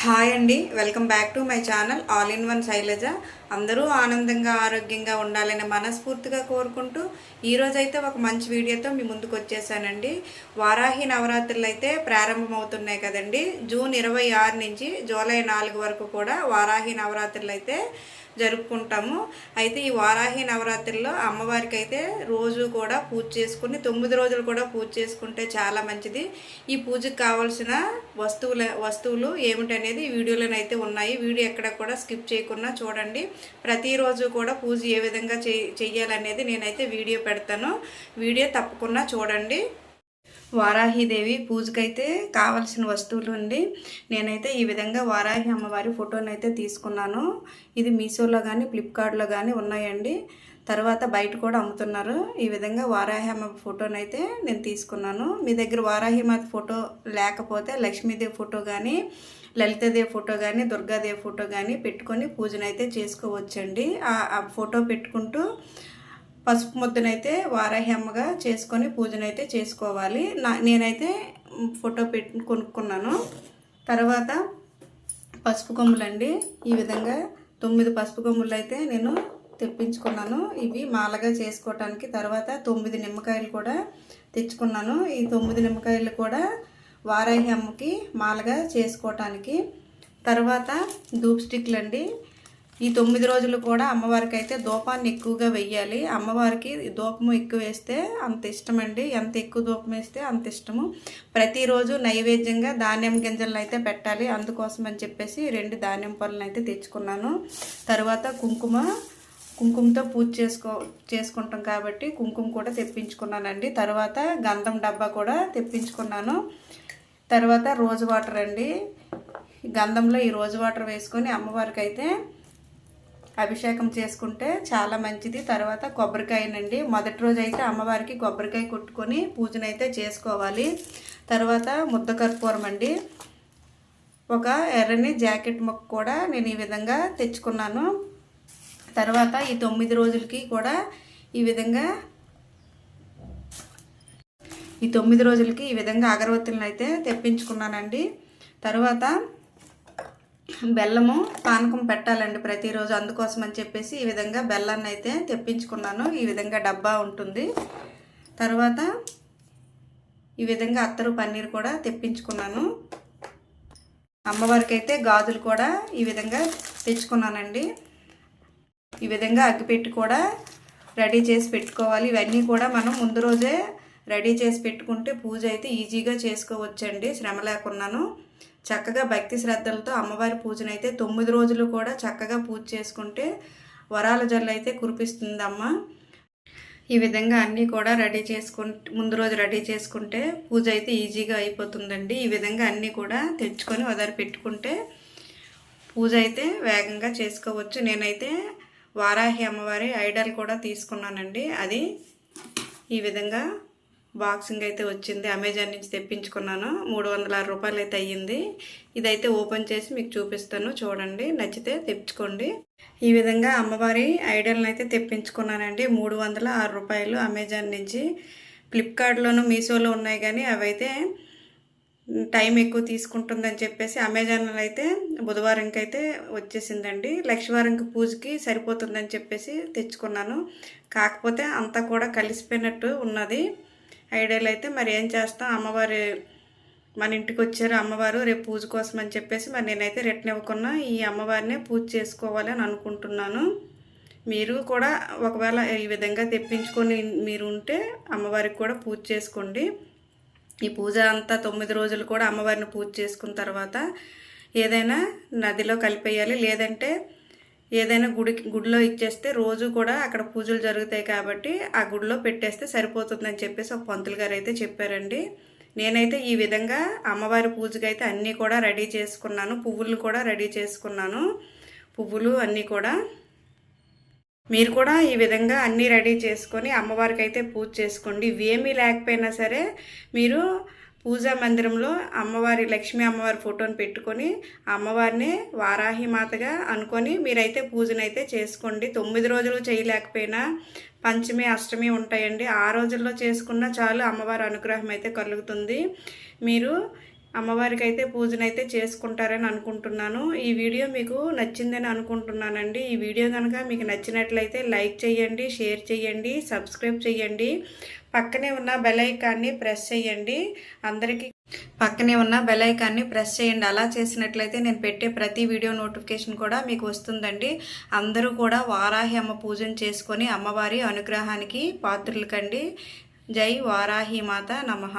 Hi అండి. Welcome back to my channel all in one Shailaja. అందరూ ఆనందంగా ఆరోగ్యంగా ఉండాలని మనస్ఫూర్తిగా కోరుకుంటూ ఈరోజైతే ఒక మంచి వీడియోతో మీ ముందుకు వచ్చేసానండి. వారాహి నవరాత్రులు అయితే ప్రారంభమవుతున్నాయి కదండి. జూన్ ఇరవై ఆరు నుంచి జూలై నాలుగు వరకు కూడా వారాహి నవరాత్రులు అయితే జరుపుకుంటాము. అయితే ఈ వారాహి నవరాత్రిలో అమ్మవారికి అయితే రోజు కూడా పూజ చేసుకుని తొమ్మిది రోజులు కూడా పూజ చేసుకుంటే చాలా మంచిది. ఈ పూజకు కావాల్సిన వస్తువుల వస్తువులు ఏమిటనేది వీడియోలోనైతే ఉన్నాయి. వీడియో ఎక్కడ కూడా స్కిప్ చేయకుండా చూడండి. ప్రతిరోజు కూడా పూజ ఏ విధంగా చెయ్యాలనేది నేనైతే వీడియో పెడతాను. వీడియో తప్పకుండా చూడండి. వారాహిదేవి పూజకైతే కావలసిన వస్తువులు అండి. నేనైతే ఈ విధంగా వారాహి అమ్మవారి ఫోటోని అయితే తీసుకున్నాను. ఇది మీషోలో కానీ ఫ్లిప్కార్ట్లో కానీ ఉన్నాయండి. తర్వాత బయట కూడా అమ్ముతున్నారు. ఈ విధంగా వారాహి అమ్మ ఫోటోని అయితే నేను తీసుకున్నాను. మీ దగ్గర వారాహి మాత ఫోటో లేకపోతే లక్ష్మీదేవి ఫోటో కానీ లలితాదేవి ఫోటో కానీ దుర్గాదేవి ఫోటో కానీ పెట్టుకొని పూజనైతే చేసుకోవచ్చండి. ఆ ఫోటో పెట్టుకుంటూ పసుపు ముద్దనైతే వారాహ్యమ్మగా చేసుకొని పూజనైతే చేసుకోవాలి. నా నేనైతే ఫోటో పెట్టి కొనుక్కున్నాను. తర్వాత పసుపు కొమ్ములండి. ఈ విధంగా తొమ్మిది పసుపు కొమ్ములు అయితే నేను తెప్పించుకున్నాను. ఇవి మాలగా చేసుకోవటానికి తర్వాత తొమ్మిది నిమ్మకాయలు కూడా తెచ్చుకున్నాను. ఈ తొమ్మిది నిమ్మకాయలు కూడా వారాహి అమ్మకి మాలగా చేసుకోవటానికి. తర్వాత ధూప్ స్టిక్లు అండి ఈ తొమ్మిది రోజులు కూడా అమ్మవారికి అయితే దూపాన్ని ఎక్కువగా వెయ్యాలి. అమ్మవారికి దూపము ఎక్కువ వేస్తే అంత ఇష్టమండి. ఎంత ఎక్కువ దూపం వేస్తే అంత ఇష్టము. ప్రతిరోజు నైవేద్యంగా ధాన్యం గింజలను అయితే పెట్టాలి. అందుకోసం అని చెప్పేసి రెండు ధాన్యం పళ్ళను అయితే తెచ్చుకున్నాను. తర్వాత కుంకుమ కుంకుమతో పూజ చేసుకో చేసుకుంటాం కాబట్టి కుంకుమ కూడా తెప్పించుకున్నానండి. తర్వాత గంధం డబ్బా కూడా తెప్పించుకున్నాను. తర్వాత రోజు వాటర్ అండి. గంధంలో ఈ రోజు వాటర్ వేసుకొని అమ్మవారికి అయితే అభిషేకం చేసుకుంటే చాలా మంచిది. తర్వాత కొబ్బరికాయనండి. మొదటి రోజు అయితే అమ్మవారికి కొబ్బరికాయ కొట్టుకొని పూజనైతే చేసుకోవాలి. తర్వాత ముద్ద కర్పూరం అండి ఒక ఎర్రని జాకెట్ మొక్క కూడా నేను ఈ విధంగా తెచ్చుకున్నాను. తర్వాత ఈ తొమ్మిది రోజులకి కూడా ఈ విధంగా ఈ తొమ్మిది రోజులకి ఈ విధంగా అగరవత్తులను అయితే తెప్పించుకున్నానండి. తర్వాత బెల్లము పానకం పెట్టాలండి ప్రతిరోజు అందుకోసం అని చెప్పేసి ఈ విధంగా బెల్లాన్ని అయితే తెప్పించుకున్నాను. ఈ విధంగా డబ్బా ఉంటుంది. తర్వాత ఈ విధంగా అత్తరు పన్నీర్ కూడా తెప్పించుకున్నాను. అమ్మవారికి అయితే గాజులు కూడా ఈ విధంగా తెచ్చుకున్నానండి. ఈ విధంగా అగ్గిపెట్టి కూడా రెడీ చేసి పెట్టుకోవాలి. ఇవన్నీ కూడా మనం ముందు రోజే రెడీ చేసి పెట్టుకుంటే పూజ అయితే ఈజీగా చేసుకోవచ్చండి. శ్రమ లేకున్నాను. చక్కగా భక్తి శ్రద్ధలతో అమ్మవారి పూజనైతే తొమ్మిది రోజులు కూడా చక్కగా పూజ చేసుకుంటే వరాల జల్లు అయితే కురిపిస్తుందమ్మ. ఈ విధంగా అన్నీ కూడా రెడీ చేసుకుంటే ముందు రోజు రెడీ చేసుకుంటే పూజ అయితే ఈజీగా అయిపోతుందండి. ఈ విధంగా అన్నీ కూడా తెచ్చుకొని వదిలి పెట్టుకుంటే పూజ అయితే వేగంగా చేసుకోవచ్చు. నేనైతే వారాహి అమ్మవారి ఐడల్ కూడా తీసుకున్నానండి. అది ఈ విధంగా బాక్సింగ్ అయితే వచ్చింది. అమెజాన్ నుంచి తెప్పించుకున్నాను. మూడు వందల ఆరు రూపాయలు అయితే అయ్యింది. ఇదైతే ఓపెన్ చేసి మీకు చూపిస్తాను. చూడండి. నచ్చితే తెప్పించుకోండి. ఈ విధంగా అమ్మవారి ఐడియల్ని అయితే తెప్పించుకున్నానండి. మూడు వందల ఆరు రూపాయలు అమెజాన్ నుంచి. ఫ్లిప్కార్ట్లోను మీషోలో ఉన్నాయి కానీ అవైతే టైం ఎక్కువ తీసుకుంటుందని చెప్పేసి అమెజాన్లో అయితే బుధవారంకి అయితే వచ్చేసిందండి. లక్షవారంకి పూజకి సరిపోతుందని చెప్పేసి తెచ్చుకున్నాను. కాకపోతే అంతా కూడా కలిసిపోయినట్టు ఉన్నది. ఐడియాలు అయితే మరి ఏం చేస్తాం? అమ్మవారి మన ఇంటికి వచ్చారు అమ్మవారు రేపు పూజ కోసం అని చెప్పేసి మరి నేనైతే రిటర్న్ ఇవ్వకుండా ఈ అమ్మవారినే పూజ చేసుకోవాలి అని అనుకుంటున్నాను. మీరు కూడా ఒకవేళ ఈ విధంగా తెప్పించుకొని మీరు ఉంటే అమ్మవారికి కూడా పూజ చేసుకోండి. ఈ పూజ అంతా తొమ్మిది రోజులు కూడా అమ్మవారిని పూజ చేసుకున్న తర్వాత ఏదైనా నదిలో కలిపేయాలి లేదంటే ఏదైనా గుడి గుడిలో ఇచ్చేస్తే రోజు కూడా అక్కడ పూజలు జరుగుతాయి కాబట్టి ఆ గుడిలో పెట్టేస్తే సరిపోతుందని చెప్పేసి ఒక పంతులు గారు అయితే చెప్పారండి. నేనైతే ఈ విధంగా అమ్మవారి పూజకి అయితే అన్నీ కూడా రెడీ చేసుకున్నాను. పువ్వులు కూడా రెడీ చేసుకున్నాను. పువ్వులు అన్నీ కూడా. మీరు కూడా ఈ విధంగా అన్నీ రెడీ చేసుకొని అమ్మవారికి అయితే పూజ చేసుకోండి. ఇవేమీ లేకపోయినా సరే మీరు పూజా మందిరంలో అమ్మవారి లక్ష్మీ అమ్మవారి ఫోటోని పెట్టుకొని అమ్మవారిని వారాహి మాతగా అనుకొని మీరైతే పూజనైతే చేసుకోండి. తొమ్మిది రోజులు చేయలేకపోయినా పంచమి అష్టమి ఉంటాయండి. ఆ రోజుల్లో చేసుకున్న చాలు అమ్మవారి అనుగ్రహం అయితే కలుగుతుంది. మీరు అమ్మవారికి అయితే పూజనైతే చేసుకుంటారని అనుకుంటున్నాను. ఈ వీడియో మీకు నచ్చిందని అనుకుంటున్నానండి. ఈ వీడియో కనుక మీకు నచ్చినట్లయితే లైక్ చేయండి షేర్ చేయండి సబ్స్క్రైబ్ చేయండి. పక్కనే ఉన్న బెలైకాన్ని ప్రెస్ చేయండి. అందరికీ పక్కనే ఉన్న బెలైకాన్ని ప్రెస్ చేయండి. అలా చేసినట్లయితే నేను పెట్టే ప్రతి వీడియో నోటిఫికేషన్ కూడా మీకు వస్తుందండి. అందరూ కూడా వారాహి అమ్మ పూజను చేసుకొని అమ్మవారి అనుగ్రహానికి పాత్రలు కండి. జై వారాహి మాత నమః.